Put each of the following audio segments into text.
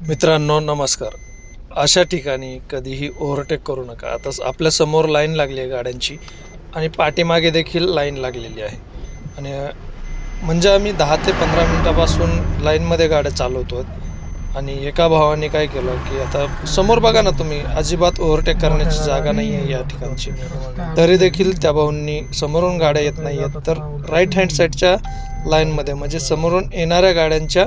मित्रांनो नमस्कार. अशा ठिकाणी कधीही ओव्हरटेक करू नका. आता आपल्यासमोर लाईन लागली आहे गाड्यांची आणि पाठीमागे देखील लाईन लागलेली आहे. आणि म्हणजे आम्ही दहा ते पंधरा मिनटापासून लाईनमध्ये गाड्या चालवतो आणि एका भावाने काय केलं की आता समोर बघा ना तुम्ही अजिबात ओव्हरटेक करण्याची जागा नाही आहे या ठिकाणची. तरी देखील त्या भाऊंनी समोरून गाड्या येत नाही आहेत तर राईट हँड साईडच्या लाईनमध्ये म्हणजे समोरून येणाऱ्या गाड्यांच्या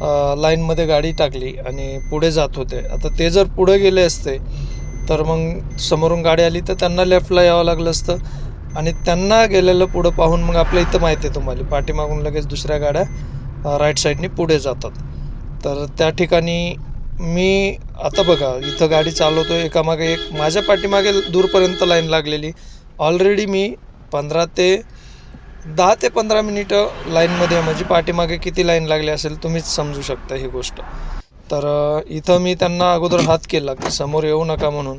लाईनमध्ये गाडी टाकली आणि पुढे जात होते. आता ते जर पुढे गेले असते तर मग समोरून गाडी आली तर त्यांना लेफ्टला यावं लागलं असतं. आणि त्यांना गेलेलं पुढं पाहून मग आपल्या इथं माहिती आहे तुम्हाला. पाठीमागून लगेच दुसऱ्या गाड्या राईट साईडनी पुढे जातात. तर त्या ठिकाणी मी आता बघा इथं गाडी चालवतो एकामागे एक माझ्या पाठीमागे दूरपर्यंत लाईन लागलेली. ऑलरेडी मी पंधरा ते दहा ते पंधरा मिनिटं लाईनमध्ये आहे. म्हणजे पाठीमागे किती लाईन लागली असेल तुम्हीच समजू शकता ही गोष्ट. तर इथं मी त्यांना अगोदर हात केला की समोर येऊ नका म्हणून.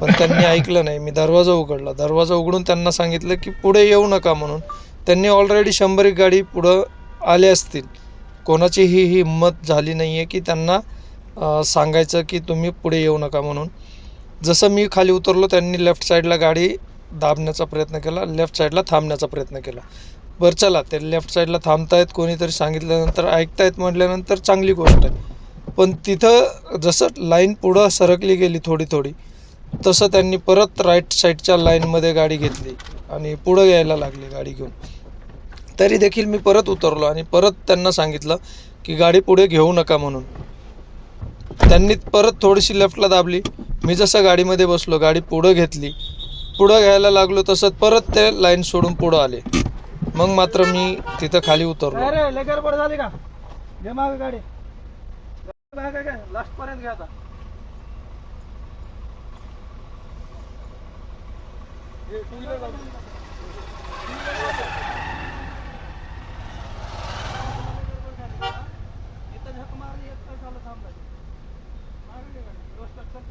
पण त्यांनी ऐकलं नाही. मी दरवाजा उघडला. दरवाजा उघडून त्यांना सांगितलं की पुढे येऊ नका म्हणून. त्यांनी ऑलरेडी शंभर एक गाडी पुढं आले असतील. कोणाचीही ही हिंमत झाली नाही आहे की त्यांना सांगायचं की तुम्ही पुढे येऊ नका म्हणून. जसं मी खाली उतरलो त्यांनी लेफ्ट साईडला गाडी दाबण्याचा प्रयत्न केला लेफ्ट साईडला थांबण्याचा प्रयत्न केला. बरं चला ते लेफ्ट साईडला थांबतायत कोणीतरी सांगितल्यानंतर ऐकतायत म्हटल्यानंतर चांगली गोष्ट आहे. पण तिथं जसं लाईन पुढं सरकली गेली थोडी थोडी तसं त्यांनी परत राईट साईडच्या लाईनमध्ये गाडी घेतली आणि पुढं यायला लागली गाडी घेऊन. तरी देखील मी परत उतरलो आणि परत त्यांना सांगितलं की गाडी पुढे घेऊ नका म्हणून. त्यांनी परत थोडीशी लेफ्टला दाबली. मी जसं गाडीमध्ये बसलो गाडी पुढं घेतली. पुढं घ्यायला लागलो तसं परत ते लाईन सोडून पुढं आले. मग मात्र मी तिथं खाली उतरलो. अरे झाली का? गाडी. लास्ट पर्यंत घ्या आता हे two wheeler जाऊ दे. इथं झक मारली, एक तास झालं थांबलाय. मागे घे गाडी. व्यवस्थित चल.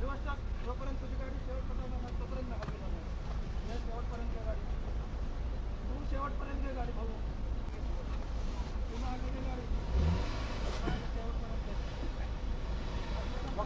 व्यवस्थित. जोपर्यंत तुझी गाडी शेवटपर्यंत जाणार नाही, तोपर्यंत नका घेऊ नका. हे शेवटपर्यंत घे गाडी. तू शेवटपर्यंत घे गाडी भाऊ तू मागे घे गाडी. मागे शेवटपर्यंत घे.